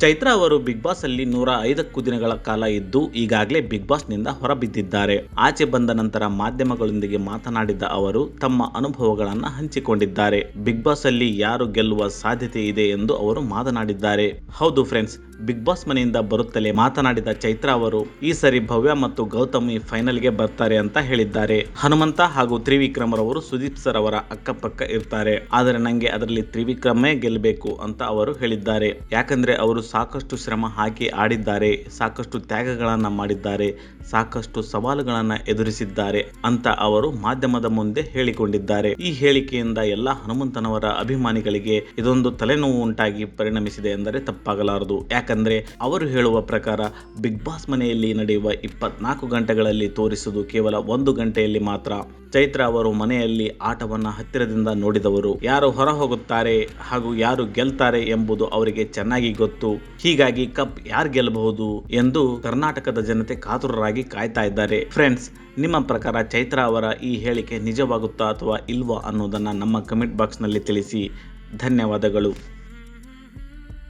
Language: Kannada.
ಚೈತ್ರಾ ಅವರು ಬಿಗ್ ಬಾಸ್ ಅಲ್ಲಿ ನೂರ ಐದಕ್ಕೂ ದಿನಗಳ ಕಾಲ ಇದ್ದು ಈಗಾಗಲೇ ಬಿಗ್ ಬಾಸ್ನಿಂದ ಹೊರಬಿದ್ದಿದ್ದಾರೆ. ಆಚೆ ಬಂದ ನಂತರ ಮಾಧ್ಯಮಗಳೊಂದಿಗೆ ಮಾತನಾಡಿದ ಅವರು, ತಮ್ಮ ಅನುಭವಗಳನ್ನ ಹಂಚಿಕೊಂಡಿದ್ದಾರೆ. ಬಿಗ್ ಬಾಸ್ ಅಲ್ಲಿ ಯಾರು ಗೆಲ್ಲುವ ಸಾಧ್ಯತೆ ಇದೆ ಎಂದು ಅವರು ಮಾತನಾಡಿದ್ದಾರೆ. ಹೌದು ಫ್ರೆಂಡ್ಸ್ ಬಿಗ್ ಬಾಸ್ ಮನೆಯಿಂದ ಬರುತ್ತಲೇ ಮಾತನಾಡಿದ ಚೈತ್ರಾ ಅವರು, ಈ ಸರಿ ಭವ್ಯ ಮತ್ತು ಗೌತಮಿ ಫೈನಲ್ಗೆ ಬರ್ತಾರೆ ಅಂತ ಹೇಳಿದ್ದಾರೆ. ಹನುಮಂತ ಹಾಗೂ ತ್ರಿವಿಕ್ರಮ್ ರವರು ಸುದೀಪ್ ಸರ್ ಅವರ ಅಕ್ಕಪಕ್ಕ ಇರ್ತಾರೆ. ಆದರೆ ನಂಗೆ ಅದರಲ್ಲಿ ತ್ರಿವಿಕ್ರಮೇ ಗೆಲ್ಲಬೇಕು ಅಂತ ಅವರು ಹೇಳಿದ್ದಾರೆ. ಯಾಕಂದ್ರೆ ಅವರು ಸಾಕಷ್ಟು ಶ್ರಮ ಹಾಕಿ ಆಡಿದ್ದಾರೆ, ಸಾಕಷ್ಟು ತ್ಯಾಗಗಳನ್ನ ಮಾಡಿದ್ದಾರೆ, ಸಾಕಷ್ಟು ಸವಾಲುಗಳನ್ನ ಎದುರಿಸಿದ್ದಾರೆ ಅಂತ ಅವರು ಮಾಧ್ಯಮದ ಮುಂದೆ ಹೇಳಿಕೊಂಡಿದ್ದಾರೆ. ಈ ಹೇಳಿಕೆಯಿಂದ ಎಲ್ಲ ಹನುಮಂತನವರ ಅಭಿಮಾನಿಗಳಿಗೆ ಇದೊಂದು ತಲೆನೋವು ಉಂಟಾಗಿ ಪರಿಣಮಿಸಿದೆ ಎಂದರೆ ತಪ್ಪಾಗಲಾರದು. ಯಾಕಂದ್ರೆ ಅವರು ಹೇಳುವ ಪ್ರಕಾರ ಬಿಗ್ ಬಾಸ್ ಮನೆಯಲ್ಲಿ ನಡೆಯುವ ಇಪ್ಪತ್ನಾಲ್ಕು ಗಂಟೆಗಳಲ್ಲಿ ತೋರಿಸುವುದು ಕೇವಲ ಒಂದು ಗಂಟೆಯಲ್ಲಿ ಮಾತ್ರ. ಚೈತ್ರ ಅವರು ಮನೆಯಲ್ಲಿ ಆಟವನ್ನು ಹತ್ತಿರದಿಂದ ನೋಡಿದವರು. ಯಾರು ಹೊರ ಹೋಗುತ್ತಾರೆ ಹಾಗೂ ಯಾರು ಗೆಲ್ತಾರೆ ಎಂಬುದು ಅವರಿಗೆ ಚೆನ್ನಾಗಿ ಗೊತ್ತು. ಹೀಗಾಗಿ ಕಪ್ ಯಾರು ಗೆಲ್ಲಬಹುದು ಎಂದು ಕರ್ನಾಟಕದ ಜನತೆ ಕಾತುರರಾಗಿ ಕಾಯ್ತಾ ಇದ್ದಾರೆ. ಫ್ರೆಂಡ್ಸ್ ನಿಮ್ಮ ಪ್ರಕಾರ ಚೈತ್ರ ಅವರ ಈ ಹೇಳಿಕೆ ನಿಜವಾಗುತ್ತಾ ಅಥವಾ ಇಲ್ವಾ ಅನ್ನೋದನ್ನು ನಮ್ಮ ಕಮೆಂಟ್ ಬಾಕ್ಸ್ನಲ್ಲಿ ತಿಳಿಸಿ. ಧನ್ಯವಾದಗಳು.